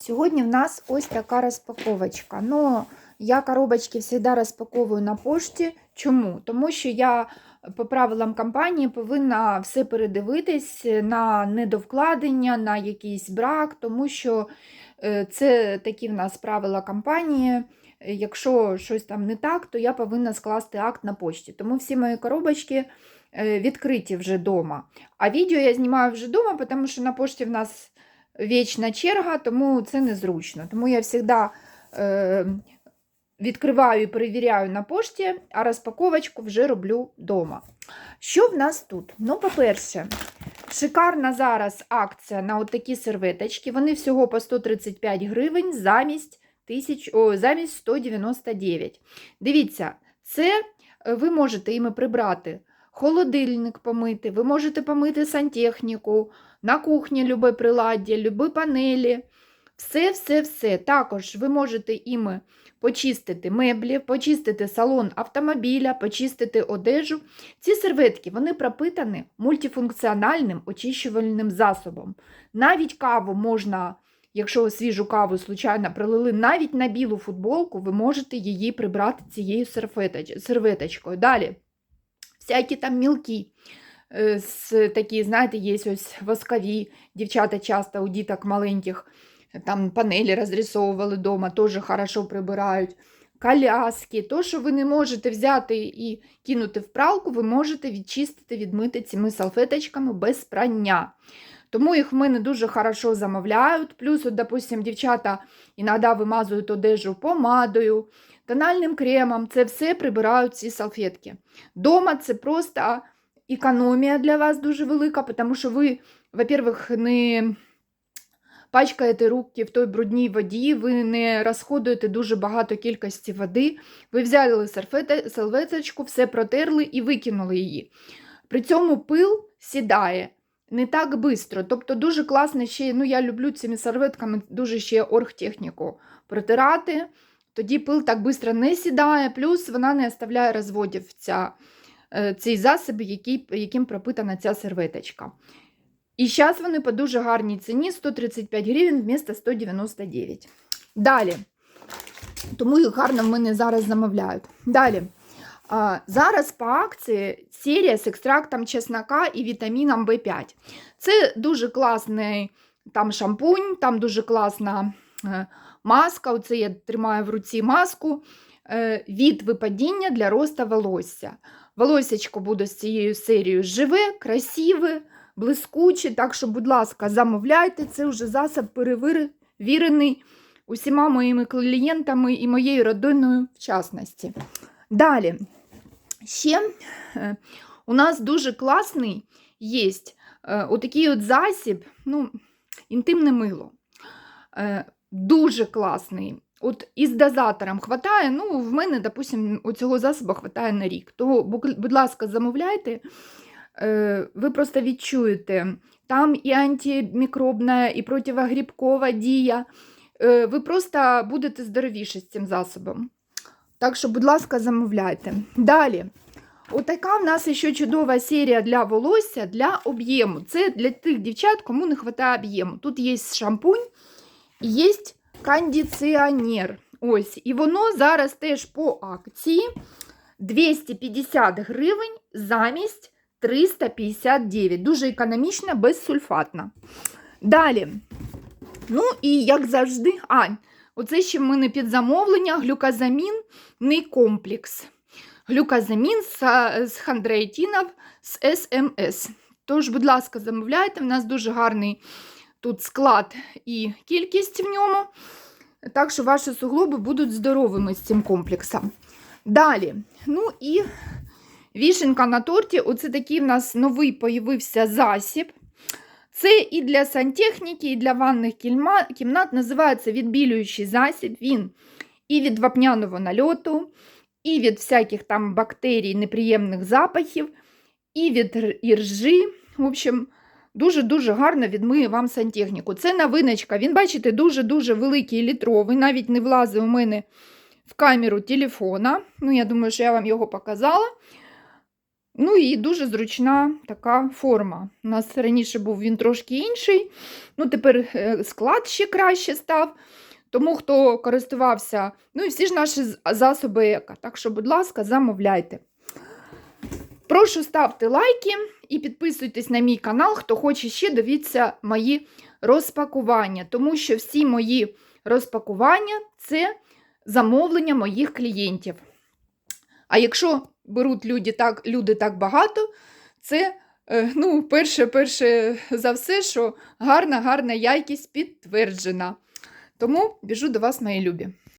Сьогодні в нас ось така розпаковочка. Ну, я коробочки завжди розпаковую на пошті. Чому? Тому що я по правилам компанії повинна все передивитись на недовкладення, на якийсь брак, тому що е, це такі в нас правила компанії. Е, Якщо щось там не так, то я повинна скласти акт на пошті. Тому всі мої коробочки е, відкриті вже вдома. А відео я знімаю вже вдома, тому що на пошті в нас вічна черга, тому це незручно. Тому я завжди е, відкриваю і перевіряю на пошті, а розпаковочку вже роблю вдома. Що в нас тут? Ну, по-перше, шикарна зараз акція на от такі серветочки. Вони всього по 135 гривень замість, тисяч, о, замість 199. Дивіться, це е, ви можете іми прибрати холодильник помити, ви можете помити сантехніку, на кухні любе приладдя, любі панелі. Все-все-все. Також ви можете іми почистити меблі, почистити салон автомобіля, почистити одежу. Ці серветки вони пропитані мультифункціональним очищувальним засобом. Навіть каву можна, якщо свіжу каву случайно пролили, навіть на білу футболку ви можете її прибрати цією серветочкою. Далі, всякі там мілкі. З такі, знаєте, є ось воскові дівчата часто у діток маленьких там панелі розрисовували вдома, теж хорошо прибирають. Коляски, то, що ви не можете взяти і кинути в пралку, ви можете відчистити, відмити цими салфеточками без прання. Тому їх в мене дуже хорошо замовляють. Плюс, от, допустим, дівчата іноді вимазують одежу помадою, тональним кремом. Це все прибирають ці салфетки. Дома це просто економія для вас дуже велика, тому що ви, во-первых, не пачкаєте руки в той брудній воді, ви не розходуєте дуже багато кількості води. Ви взяли серветочку, все протерли і викинули її. При цьому пил сідає не так швидко. Тобто дуже класно ще, ну я люблю цими серветками дуже ще оргтехніку протирати. Тоді пил так швидко не сідає, плюс вона не оставляє розводів ця, е, цей засіб, який, яким пропитана ця серветочка. І зараз вони по дуже гарній ціні 135 гривень вмісто 199. Далі. Тому їх гарно в мене зараз замовляють. Далі. А, зараз по акції серія з екстрактом чеснока і вітаміном В5. Це дуже класний там шампунь, там дуже класна е, маска. Оце я тримаю в руці маску е, від випадіння для росту волосся. Волосечко буде з цією серією живе, красиве, блискуче. Так що, будь ласка, замовляйте. Це вже засіб перевірений усіма моїми клієнтами і моєю родиною в частності. Далі, ще е, у нас дуже класний є е, отакий от засіб, ну, інтимне мило. Дуже класний. От із дозатором хватає, ну, в мене, допустим, цього засобу хватає на рік. Тому, будь ласка, замовляйте. Е, Ви просто відчуєте, там і антимікробна, і противогрибкова дія. Е, Ви просто будете здоровіші з цим засобом. Так що, будь ласка, замовляйте. Далі. Отака в нас ще чудова серія для волосся для об'єму. Це для тих дівчат, кому не вистачає об'єму. Тут є шампунь є кондиціонер. Ось, і воно зараз теж по акції 250 гривень замість 359. Дуже економічна, безсульфатна. Далі. Ну і як завжди, а, оце ще в мене під замовлення глюказамінний комплекс. Глюказамін з, з хондроїтінов з СМС. Тож, будь ласка, замовляйте, в нас дуже гарний тут склад і кількість в ньому. Так що ваші суглоби будуть здоровими з цим комплексом. Далі, ну і вішенка на торті. Оце такий в нас новий появився засіб. Це і для сантехніки, і для ванних кімнат називається відбілюючий засіб. Він і від вапняного нальоту, і від всяких там бактерій, неприємних запахів, і від іржі. В общем, дуже-дуже гарно відмиє вам сантехніку. Це новиночка. Він, бачите, дуже-дуже великий літровий, навіть не влазив у мене в камеру телефона. Ну, я думаю, що я вам його показала. Ну і дуже зручна така форма. У нас раніше був він трошки інший, ну тепер е, склад ще краще став. Тому хто користувався, ну і всі ж наші засоби еко. Так що, будь ласка, замовляйте. Прошу ставте лайки і підписуйтесь на мій канал, хто хоче ще дивіться мої розпакування, тому що всі мої розпакування це замовлення моїх клієнтів. А якщо беруть люди так, люди так багато, це е, ну, перше, перше за все, що гарна, гарна якість підтверджена. Тому біжу до вас, мої любі.